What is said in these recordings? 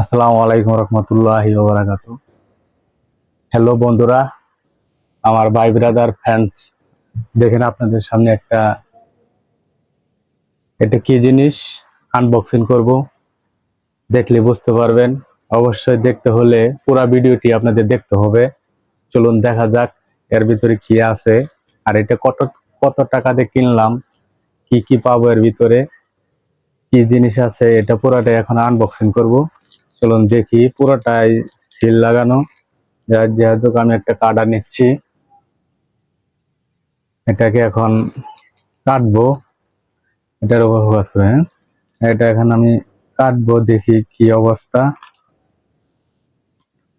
আসসালামু আলাইকুম রহমতুল্লাহ বারাকাত হ্যালো বন্ধুরা, আমার ভাই ব্রাদার ফ্যান্স দেখেন আপনাদের সামনে একটা, এটা কি জিনিস? আনবক্সিং করব। দেখলে বুঝতে পারবেন। অবশ্যই দেখতে হলে পুরা ভিডিওটি আপনাদের দেখতে হবে। চলুন দেখা যাক এর ভিতরে কি আছে। আর এটা কত কত টাকা দিয়ে কিনলাম? কি কি পাবো এর ভিতরে? কি জিনিস আছে? এটা পুরোটাই এখন আনবক্সিং করব। চলুন দেখি, পুরোটাই সিল লাগানো। যার যেহেতু আমি একটা কাটা নিচ্ছি, এটাকে এখন কাটবো। এটার উপর করে হ্যাঁ? এটা এখন আমি কাটবো, দেখি কি অবস্থা।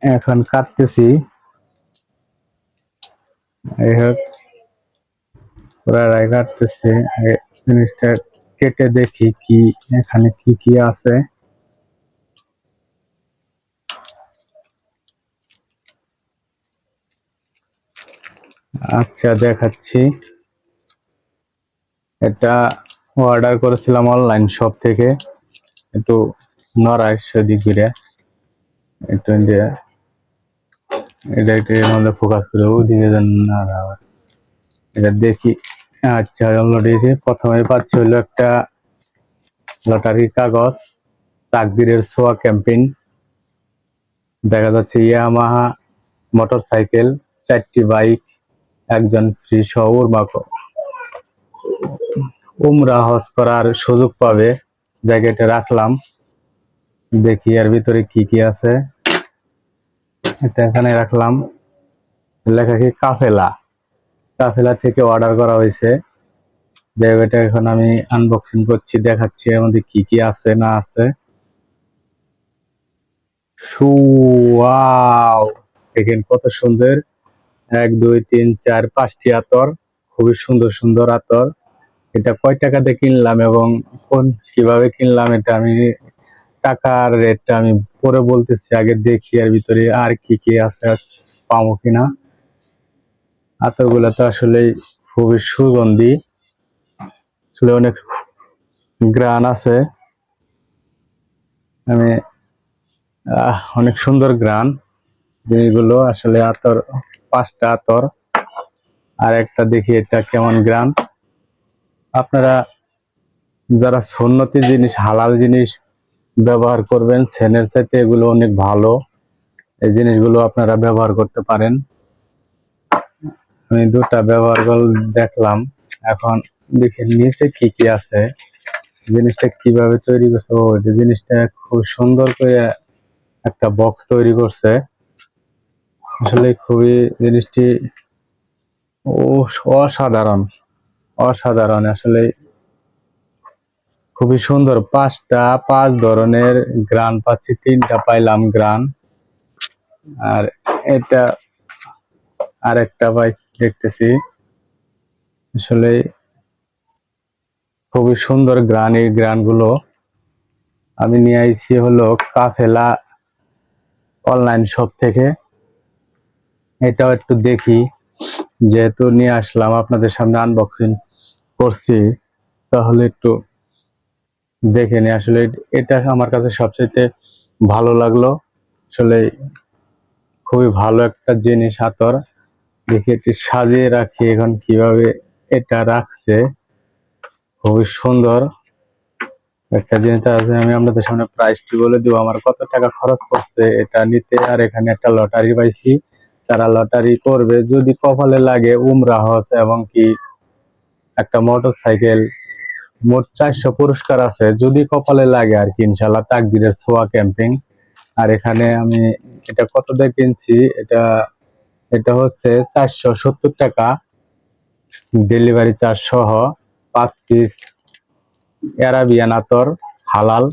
এখন কাটতেছি। এই হোক, পুরাটাই কাটতেছি। জিনিসটা কেটে দেখি কি, এখানে কি কি আছে। আচ্ছা দেখাচ্ছি। এটা অর্ডার করেছিলাম অনলাইন শপ থেকে। একটু নড়াই সেদিক ঘুরে একটু এটা একটু মধ্যে ফোকাস করে। ওদিকে এটা দেখি। আচ্ছা হয়েছে। প্রথমে পাচ্ছি হলো একটা লটারির কাগজ। তাকদিরের সোয়া ক্যাম্পেইন দেখা যাচ্ছে ইয়ামাহা মোটর সাইকেল চারটি বাইক একজন ফ্রি উর্মাকো উমরা হজ করার সুযোগ পাবে জায়গাটা রাখলাম। দেখি এর ভিতরে কি কি আছে। এটা এখানে রাখলাম। লেখা কি কাফেলা। কাফেলা থেকে অর্ডার করা হয়েছে। জায়গাটা এখন আমি আনবক্সিং করছি, দেখাচ্ছি মধ্যে কি কি আছে না আছে। দেখেন কত সুন্দর। এক, দুই, তিন, চার, পাঁচটি আতর। খুবই সুন্দর সুন্দর আতর। এটা কয় টাকাতে কিনলাম এবং কোন, কীভাবে কিনলাম এটা আমি, টাকার রেটটা আমি পরে বলতেছি, আগে দেখি এর ভিতরে আর কি কি আছে পাবো কিনা। আতরগুলো তো আসলে খুবই সুগন্ধি। আসলে অনেক গ্রান আছে। আমি অনেক সুন্দর গ্রান। জিনিসগুলো আসলে আতর পাঁচটা আতর। আর একটা দেখি, এটা কেমন গ্রাম আপনারা যারা সুন্নতি জিনিস, হালাল জিনিস ব্যবহার করবেন, সেনের চাইতে এগুলো অনেক ভালো। এই জিনিসগুলো আপনারা ব্যবহার করতে পারেন। আমি দুটা ব্যবহার দেখলাম। এখন দেখে, নিচে কি কি আছে? জিনিসটা কীভাবে তৈরি করছে? ও জিনিসটা খুব সুন্দর করে একটা বক্স তৈরি করছে। আসলে খুবই জিনিসটি ও অসাধারণ অসাধারণ। আসলে খুবই সুন্দর। পাঁচটা, পাঁচ ধরনের গ্রান পাচ্ছি, তিনটা পাইলাম গ্রান। আর এটা আরেকটা বাইক দেখতেছি। আসলে খুবই সুন্দর গ্রান এই গ্রানগুলো আমি নিয়ে আইছি হলো কাফেলা অনলাইন শপ থেকে। এটাও একটু দেখি। যেহেতু নিয়ে আসলাম, আপনাদের সামনে আনবক্সিং করছি, তাহলে একটু দেখে নি আসলে এটা আমার কাছে সবচেয়ে ভালো লাগল। আসলে খুবই ভালো একটা জিনিস হাতর দেখি একটু সাজিয়ে রাখি এখন কীভাবে এটা রাখছে। খুবই সুন্দর। একটা জিনিস আছে, আমি আপনাদের সামনে প্রাইসটি বলে দিব। আমার কত টাকা খরচ করছে এটা নিতে? আর এখানে একটা লটারি পাইছি। তারা লটারি করবে, যদি কপালে লাগে উমরা হজ এবং কি একটা মোটর সাইকেল মোট চারশো পুরস্কার আছে, যদি কপালে লাগে আর কি ইনশাল্লাহ তাকদিরের সোয়া ক্যাম্পিং। আর এখানে আমি এটা কত দিয়ে কিনছি, এটা এটা হচ্ছে চারশো সত্তর টাকা। ডেলিভারি চার্জ সহ পাঁচ পিস অ্যারাবিয়ান আতর, হালাল।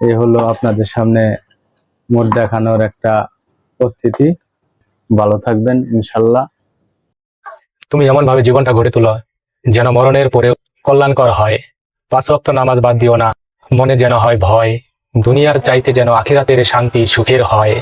এ হলো আপনাদের সামনে মোট দেখানোর একটা উপস্থিতি ভালো থাকবেন, ইনশাল্লাহ। তুমি এমন ভাবে জীবনটা গড়ে তোলো, যেন মরণের পরে কল্যাণকর হয়। পাঁচ ওয়াক্ত নামাজ বাদ দিও না, মনে যেন হয় ভয়। দুনিয়ার চাইতে যেন আখিরাতের শান্তি সুখের হয়।